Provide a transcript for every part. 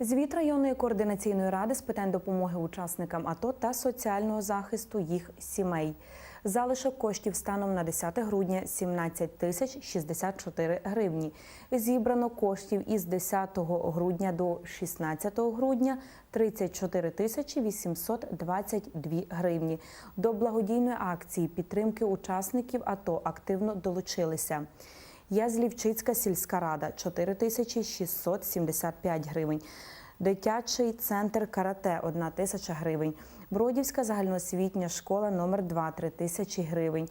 Звіт районної координаційної ради з питань допомоги учасникам АТО та соціального захисту їх сімей. Залишок коштів станом на 10 грудня 17 тисяч 64 гривні. Зібрано коштів із 10 грудня до 16 грудня 34 тисячі 822 гривні. До благодійної акції підтримки учасників АТО активно долучилися. Язлівчицька сільська рада 4675 гривень. Дитячий центр карате 1 тисяча гривень. Бродівська загальноосвітня школа номер 2 3 тисячі гривень.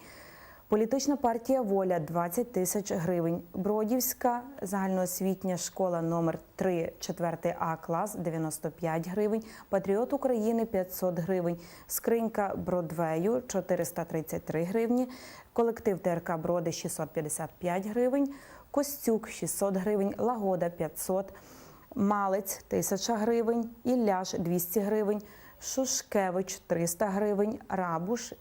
Політична партія Воля 20 тисяч гривень. Бродівська загальноосвітня школа номер 3 4 А клас 95 гривень. Патріот України 500 гривень. Скринька Бродвею 433 гривні. Колектив ТРК Броди 655 гривень. Костюк 600 гривень. Лагода 500 Малець 1000 гривень, Ілляш 200 гривень, Шушкевич 300 гривень, Рабуш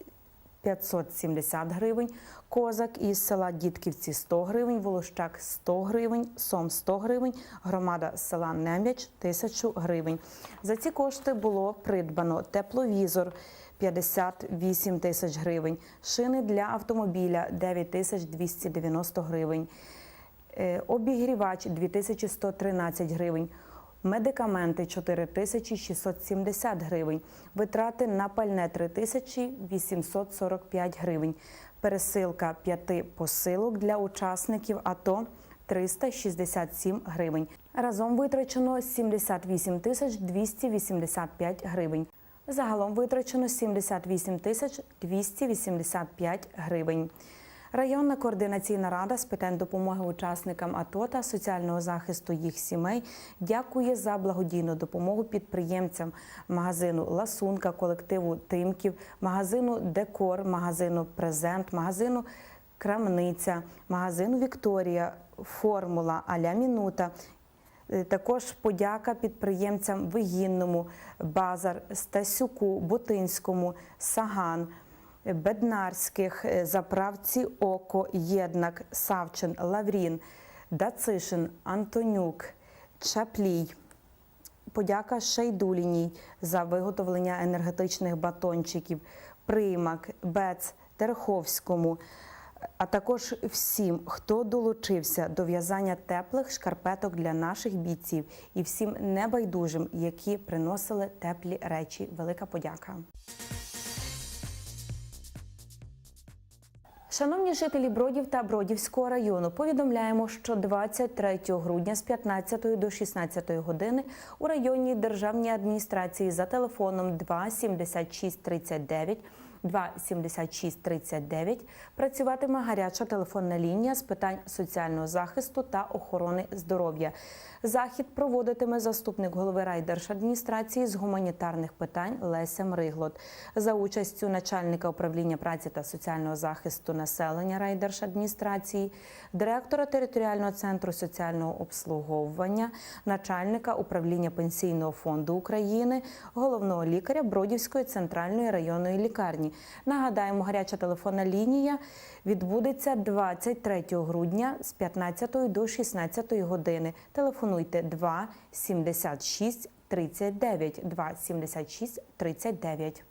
570 гривень, Козак із села Дітківці 100 гривень, Волощак 100 гривень, Сом 100 гривень, громада села Нем'яч 1000 гривень. За ці кошти було придбано тепловізор 58 тисяч гривень, шини для автомобіля 9 тисяч 290 гривень. Е, Обігрівач 2113 гривень. Медикаменти 4670 гривень. Витрати на пальне 3845 гривень. Пересилка п'яти посилок для учасників АТО 367 гривень. Разом витрачено 78 тисяч 285 гривень. Загалом витрачено 78 тисяч 285 гривень. Районна координаційна рада з питань допомоги учасникам АТО та соціального захисту їх сімей дякує за благодійну допомогу підприємцям магазину Ласунка, колективу Тимків, магазину Декор, магазину Презент, магазину Крамниця, магазину Вікторія, Формула Аля Мінута. Е, Також подяка підприємцям Вигінному, Базар, Стасюку, Бутинському, Саган. Беднарських, е, заправці Око, Єднак, Савчин, Лаврін, Дацишин, Антонюк, Чаплій. Подяка Шейдуліній за виготовлення енергетичних батончиків, Примак, Бец, Терховському, а також всім, хто долучився до в'язання теплих шкарпеток для наших бійців і всім небайдужим, які приносили теплі речі. Велика подяка. Шановні жителі Бродів та Бродівського району, повідомляємо, що 23 грудня з 15 до 16 години у районній державній адміністрації за телефоном 27639 27639 працюватиме гаряча телефонна лінія з питань соціального захисту та охорони здоров'я. Захід проводитиме заступник голови райдержадміністрації з гуманітарних питань Леся Мриглот за участю начальника управління праці та соціального захисту населення райдержадміністрації, директора територіального центру соціального обслуговування, начальника управління пенсійного фонду України, головного лікаря Бродівської центральної районної лікарні. Нагадаємо, гаряча телефонна лінія відбудеться 23 грудня з 15 до 16 години. Телефонуйте 2 76 39 2 76 39.